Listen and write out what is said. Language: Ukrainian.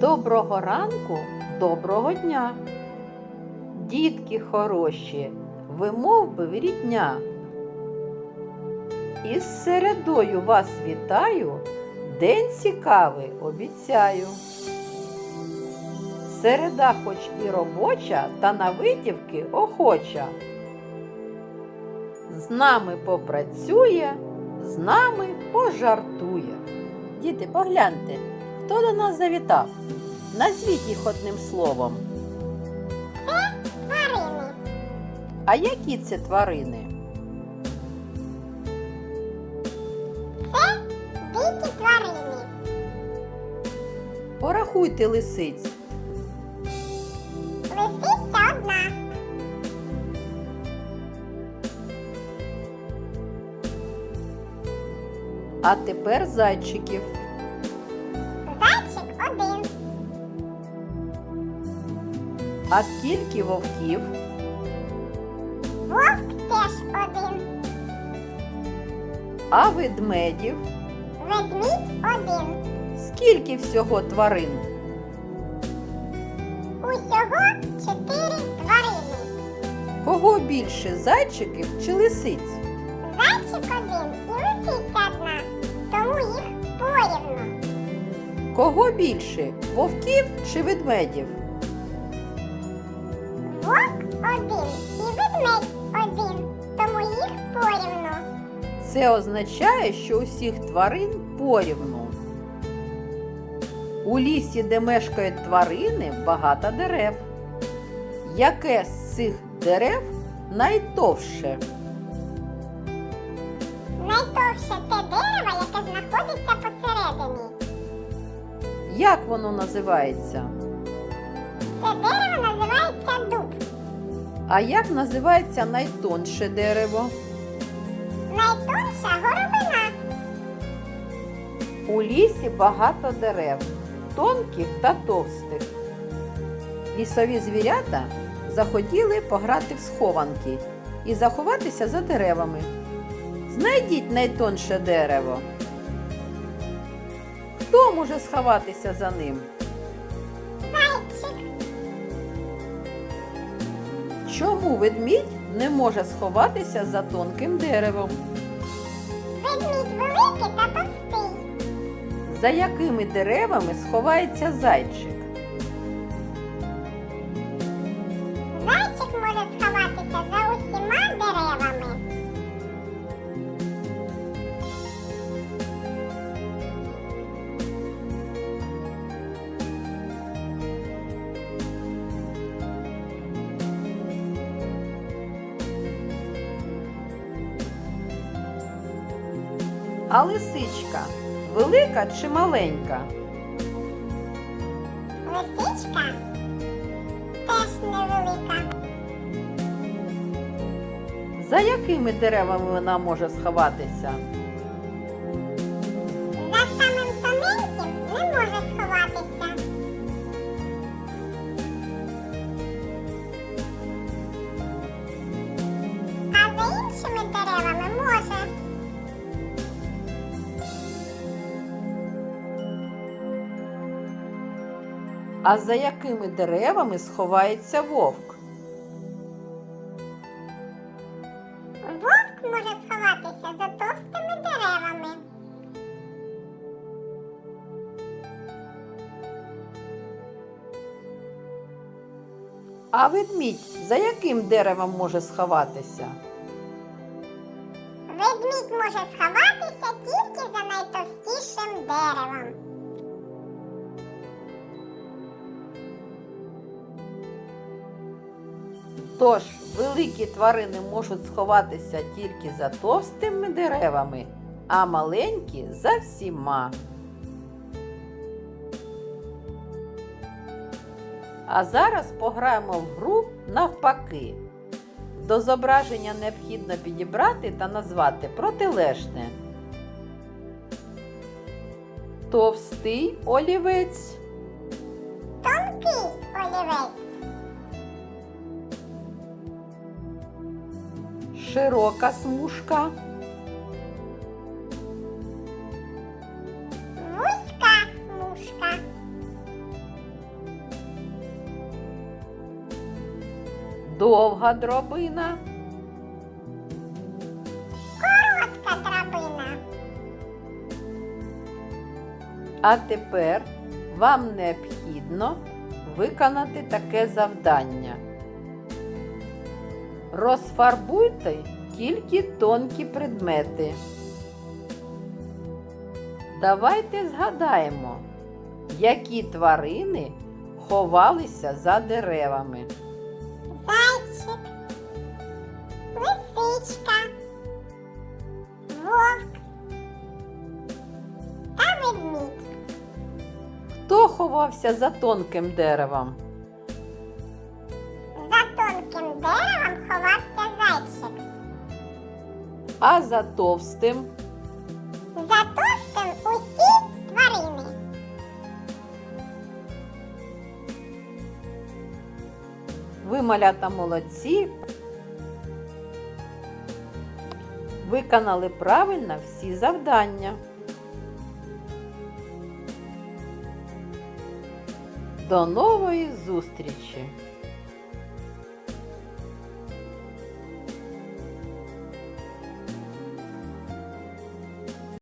Доброго ранку, доброго дня. Дітки хороші, ви мов би рідня. Із середою вас вітаю, день цікавий обіцяю. Середа хоч і робоча, та на витівки охоча. З нами попрацює, з нами пожартує. Діти, погляньте, хто до нас завітав? Назвіть їх одним словом. Тварини. А які це тварини? Це дикі тварини. Порахуйте лисиць. Лисиця одна. А тепер зайчиків. А скільки вовків? Вовк теж один. А ведмедів? Ведмідь один. Скільки всього тварин? Усього чотири тварини. Кого більше зайчиків чи лисиць? Зайчик один і лисиця одна. Тому їх порівну. Кого більше вовків чи ведмедів? Вовк один і ведмедь один. Тому їх порівну. Це означає, що усіх тварин порівну. У лісі, де мешкають тварини, багато дерев. Яке з цих дерев найтовще? Найтовще те дерево, яке знаходиться посередині. Як воно називається? Це дерево називається дуб. А як називається найтонше дерево? Найтонша горобина. У лісі багато дерев, тонких та товстих. Лісові звірята захотіли пограти в схованки і заховатися за деревами. Знайдіть найтонше дерево. Хто може сховатися за ним? Чому ведмідь не може сховатися за тонким деревом? Ведмідь великий та товстий. За якими деревами сховається зайчик? А лисичка велика чи маленька? Лисичка теж невелика. За якими деревами вона може сховатися? За самим тоненьким не може сховатися. А за якими деревами сховається вовк? Вовк може сховатися за товстими деревами. А ведмідь за яким деревом може сховатися? Ведмідь може сховатися тільки за найтовстішим деревом. Тож великі тварини можуть сховатися тільки за товстими деревами, а маленькі за всіма. А зараз пограємо в гру навпаки. До зображення необхідно підібрати та назвати протилежне. Товстий олівець, широка смужка. Вузька смужка. Довга дробина. Коротка дробина. А тепер вам необхідно виконати таке завдання. Розфарбуйте тільки тонкі предмети. Давайте згадаємо, які тварини ховалися за деревами. Зайчик. Лисичка. Вовк. Та ведмідь. Хто ховався за тонким деревом? А за товстим? За товстим усі тварини. Ви малята молодці. Виконали правильно всі завдання. До нової зустрічі!